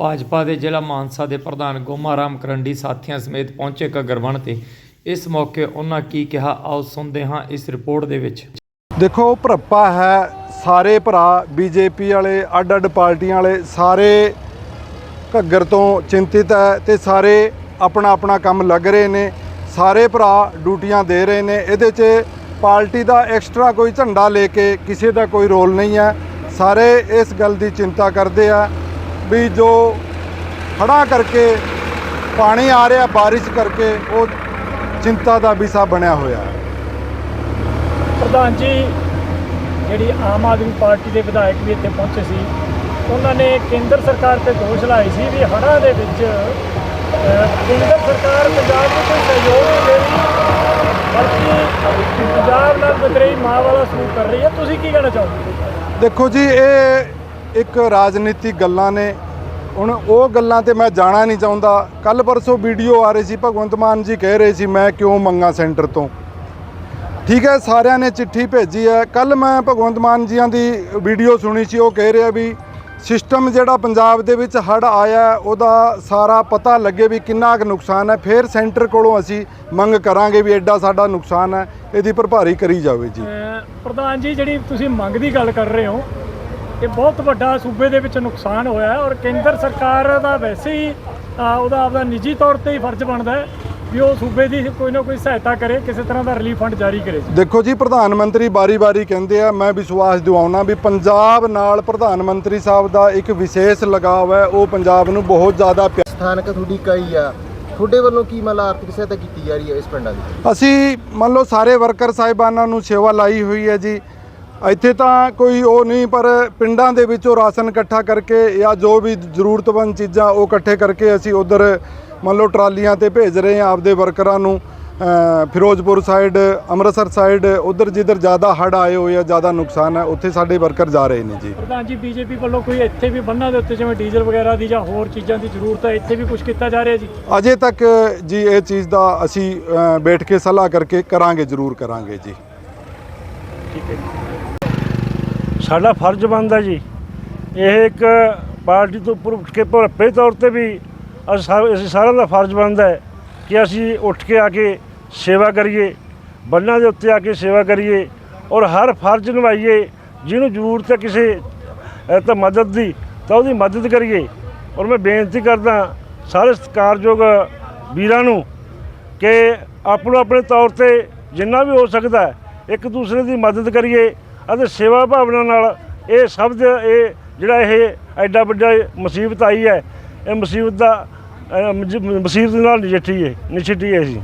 ਭਾਜਪਾ ਦੇ ਜ਼ਿਲ੍ਹਾ ਮਾਨਸਾ ਦੇ ਪ੍ਰਧਾਨ ਗੋਮਾ ਰਾਮ ਕਰੰਡੀ ਸਾਥੀਆਂ ਸਮੇਤ ਪਹੁੰਚੇ ਘੱਗਰਵਣ ਤੇ। ਇਸ ਮੌਕੇ ਉਹਨਾਂ ਕੀ ਕਿਹਾ, ਆਓ ਸੁਣਦੇ ਹਾਂ ਇਸ ਰਿਪੋਰਟ ਦੇ ਵਿੱਚ। ਦੇਖੋ ਭਰਪਾ ਹੈ। ਸਾਰੇ ਭਰਾ ਬੀਜੇਪੀ ਵਾਲੇ ਅੱਡ ਅੱਡ ਪਾਰਟੀਆਂ ਵਾਲੇ, ਸਾਰੇ ਘੱਗਰ ਤੋਂ ਚਿੰਤਿਤ ਹੈ ਤੇ ਸਾਰੇ ਆਪਣਾ ਆਪਣਾ ਕੰਮ ਲੱਗ ਰਹੇ ਨੇ। ਸਾਰੇ ਭਰਾ ਡਿਊਟੀਆਂ ਦੇ ਰਹੇ ਨੇ। ਇਹਦੇ 'ਚ ਪਾਰਟੀ ਦਾ ਐਕਸਟਰਾ ਕੋਈ ਝੰਡਾ ਲੈ ਕੇ ਕਿਸੇ ਦਾ ਕੋਈ ਰੋਲ ਨਹੀਂ ਹੈ। ਸਾਰੇ ਇਸ ਗੱਲ ਦੀ ਚਿੰਤਾ ਕਰਦੇ ਆ। ਵੀ ਜੋ ਖੜਾ ਕਰਕੇ ਪਾਣੀ ਆ ਰਿਹਾ ਬਾਰਿਸ਼ ਕਰਕੇ ਉਹ ਚਿੰਤਾ ਦਾ ਵਿਸ਼ਾ ਬਣਿਆ ਹੋਇਆ ਹੈ। ਪ੍ਰਧਾਨ ਜੀ ਜਿਹੜੀ ਆਮ ਆਦਮੀ ਪਾਰਟੀ ਦੇ ਵਿਧਾਇਕ ਵੀ ਇੱਥੇ ਪਹੁੰਚੇ ਸੀ ਉਹਨਾਂ ਨੇ ਕੇਂਦਰ ਸਰਕਾਰ ਤੇ ਦੋਸ਼ ਲਾਏ ਸੀ ਵੀ ਹੜ੍ਹਾਂ ਦੇ ਵਿੱਚ ਕੇਂਦਰ ਸਰਕਾਰ ਪੰਜਾਬ ਨੂੰ ਕੋਈ ਸਹਿਯੋਗ ਨਹੀਂ ਦੇ ਰਹੀ ਬਲਕਿ ਪੰਜਾਬ ਨਾਲ ਬਦਰਈ ਮਾਂ ਵਾਲਾ ਸਲੂਕ ਕਰ ਰਹੀ ਹੈ। ਤੁਸੀਂ ਕੀ ਕਹਿਣਾ ਚਾਹੋਗੇ? ਦੇਖੋ ਜੀ ਇਹ ਇੱਕ ਰਾਜਨੀਤਿਕ ਗੱਲਾਂ ਨੇ। ਹੁਣ ਉਹ ਗੱਲਾਂ ਤੇ ਮੈਂ ਜਾਣਾ ਨਹੀਂ ਚਾਹੁੰਦਾ। ਕੱਲ ਪਰਸੋਂ ਵੀਡੀਓ ਆ ਰਹੀ ਸੀ, ਭਗਵੰਤ ਮਾਨ ਜੀ ਕਹਿ ਰਹੇ ਸੀ, ਮੈਂ ਕਿਉਂ ਮੰਗਾ ਸੈਂਟਰ ਤੋਂ? ਠੀਕ ਹੈ, ਸਾਰਿਆਂ ਨੇ ਚਿੱਠੀ ਭੇਜੀ ਹੈ। ਕੱਲ ਮੈਂ ਭਗਵੰਤ ਮਾਨ ਜੀਆਂ ਦੀ ਵੀਡੀਓ ਸੁਣੀ ਸੀ, ਉਹ ਕਹਿ ਰਿਹਾ ਵੀ ਸਿਸਟਮ ਜਿਹੜਾ ਪੰਜਾਬ ਦੇ ਵਿੱਚ ਹੜ ਆਇਆ, ਉਹਦਾ ਸਾਰਾ ਪਤਾ ਲੱਗੇ ਵੀ ਕਿੰਨਾ ਕੁ ਨੁਕਸਾਨ ਹੈ। ਫਿਰ ਸੈਂਟਰ ਕੋਲੋਂ ਅਸੀਂ ਮੰਗ ਕਰਾਂਗੇ ਵੀ ਐਡਾ ਸਾਡਾ ਨੁਕਸਾਨ ਹੈ, ਇਹਦੀ ਭਰਪਾਈ ਕਰੀ ਜਾਵੇ ਜੀ। ਪ੍ਰਧਾਨ ਜੀ, ਜਿਹੜੀ ਤੁਸੀਂ ਮੰਗ ਦੀ ਗੱਲ ਕਰ ਰਹੇ ਹੋ ਇਹ ਬਹੁਤ ਵੱਡਾ ਸੂਬੇ ਦੇ ਵਿੱਚ ਨੁਕਸਾਨ ਹੋਇਆ ਹੈ ਔਰ ਕੇਂਦਰ ਸਰਕਾਰ ਦਾ ਵੈਸੇ ਹੀ ਉਹਦਾ ਆਪਦਾ ਨਿੱਜੀ ਤੌਰ ਤੇ ਹੀ ਫਰਜ਼ ਬਣਦਾ ਹੈ ਵੀ ਉਹ ਸੂਬੇ ਦੀ ਕੋਈ ਨਾ ਕੋਈ ਸਹਾਇਤਾ ਕਰੇ ਕਿਸੇ ਤਰ੍ਹਾਂ ਦਾ ਰਿਲੀਫ ਫੰਡ ਜਾਰੀ ਕਰੇ ਦੇਖੋ ਜੀ ਪ੍ਰਧਾਨ ਮੰਤਰੀ ਬਾਰੀ-ਬਾਰੀ ਕਹਿੰਦੇ ਆ ਮੈਂ ਵਿਸ਼ਵਾਸ ਦਿਵਾਉਣਾ ਵੀ ਪੰਜਾਬ ਨਾਲ ਪ੍ਰਧਾਨ ਮੰਤਰੀ ਸਾਹਿਬ ਦਾ ਇੱਕ ਵਿਸ਼ੇਸ਼ ਲਗਾਵ ਹੈ ਉਹ ਪੰਜਾਬ ਨੂੰ ਬਹੁਤ ਜ਼ਿਆਦਾ ਪਿਆ- ਸਥਾਨਕ ਤੁਹਾਡੀ ਇਕਾਈ ਆ ਤੁਹਾਡੇ ਵੱਲੋਂ ਕੀ ਮਤਲਬ ਆਰਥਿਕ ਸਹਾਇਤਾ ਕੀਤੀ ਜਾ ਰਹੀ ਹੈ ਇਸ ਪਿੰਡਾਂ ਦੀ? ਅਸੀਂ ਮੰਨ ਲਓ ਸਾਰੇ ਵਰਕਰ ਸਾਹਿਬਾਨਾਂ ਨੂੰ ਸੇਵਾ ਲਾਈ ਹੋਈ ਹੈ ਜੀ ਇੱਥੇ ਤਾਂ ਕੋਈ ਉਹ ਨਹੀਂ ਪਰ ਪਿੰਡਾਂ ਦੇ ਵਿੱਚੋਂ ਰਾਸ਼ਨ ਇਕੱਠਾ ਕਰਕੇ ਜਾਂ ਜੋ ਵੀ ਜ਼ਰੂਰਤਮੰਦ ਚੀਜ਼ਾਂ ਉਹ ਇਕੱਠੇ ਕਰਕੇ ਅਸੀਂ ਉਧਰ ਮੰਨ ਲਓ ਟਰਾਲੀਆਂ ਤੇ ਭੇਜ ਰਹੇ ਹਾਂ ਆਪਦੇ ਵਰਕਰਾਂ ਨੂੰ। ਫਿਰੋਜ਼ਪੁਰ ਸਾਈਡ ਅੰਮ੍ਰਿਤਸਰ ਸਾਈਡ ਉਧਰ ਜਿੱਧਰ ਜ਼ਿਆਦਾ ਹੜ੍ਹ ਆਏ ਹੋਏ ਆ ਜ਼ਿਆਦਾ ਨੁਕਸਾਨ ਹੈ ਉੱਥੇ ਸਾਡੇ ਵਰਕਰ ਜਾ ਰਹੇ ਨੇ ਜੀ। ਪ੍ਰਧਾਨ ਜੀ ਬੀਜੇਪੀ ਵੱਲੋਂ ਕੋਈ ਇੱਥੇ ਵੀ ਬੰਨਾਂ ਦੇ ਉੱਤੇ ਜਿਵੇਂ ਡੀਜ਼ਲ ਵਗੈਰਾ ਦੀ ਜਾਂ ਹੋਰ ਚੀਜ਼ਾਂ ਦੀ ਜ਼ਰੂਰਤ ਹੈ ਇੱਥੇ ਵੀ ਕੁਝ ਕੀਤਾ ਜਾ ਰਿਹਾ ਜੀ? ਅਜੇ ਤੱਕ ਜੀ ਇਹ ਚੀਜ਼ ਦਾ ਅਸੀਂ ਬੈਠ ਕੇ ਸਲਾਹ ਕਰਕੇ ਕਰਾਂਗੇ ਜ਼ਰੂਰ ਕਰਾਂਗੇ ਜੀ। ਸਾਡਾ ਫਰਜ਼ ਬਣਦਾ ਜੀ। ਇਹ ਇੱਕ ਪਾਰਟੀ ਤੋਂ ਉੱਪਰ ਉੱਠ ਕੇ ਭਰਪੇ ਤੌਰ ਤੇ ਵੀ ਅਸੀਂ ਸਾਰਿਆਂ ਦਾ ਫਰਜ਼ ਬਣਦਾ ਹੈ ਕਿ ਅਸੀਂ ਉੱਠ ਕੇ ਆ ਕੇ ਸੇਵਾ ਕਰੀਏ, ਬੰਨਾਂ ਦੇ ਉੱਤੇ ਆ ਕੇ ਸੇਵਾ ਕਰੀਏ ਔਰ ਹਰ ਫਰਜ਼ ਨਿਭਾਈਏ, ਜਿਹਨੂੰ ਜ਼ਰੂਰਤ ਹੈ ਕਿਸੇ ਤਾਂ ਮਦਦ ਦੀ, ਤਾਂ ਉਹਦੀ ਮਦਦ ਕਰੀਏ। ਔਰ ਮੈਂ ਬੇਨਤੀ ਕਰਦਾ ਸਾਰੇ ਸਤਿਕਾਰਯੋਗ ਵੀਰਾਂ ਨੂੰ ਕਿ ਆਪੋ ਆਪਣੇ ਤੌਰ ਤੇ ਜਿੰਨਾ ਵੀ ਹੋ ਸਕਦਾ ਇੱਕ ਦੂਸਰੇ ਦੀ ਮਦਦ ਕਰੀਏ ਅਤੇ ਸੇਵਾ ਭਾਵਨਾ ਨਾਲ ਇਹ ਸਭ ਦੇ ਇਹ ਜਿਹੜਾ ਇਹ ਐਡਾ ਵੱਡਾ ਮੁਸੀਬਤ ਆਈ ਹੈ, ਇਹ ਮੁਸੀਬਤ ਦਾ ਮੁਸੀਬਤ ਨਾਲ ਨਜਿੱਠੀਏ ਨਜਿੱਠੀਏ ਅਸੀਂ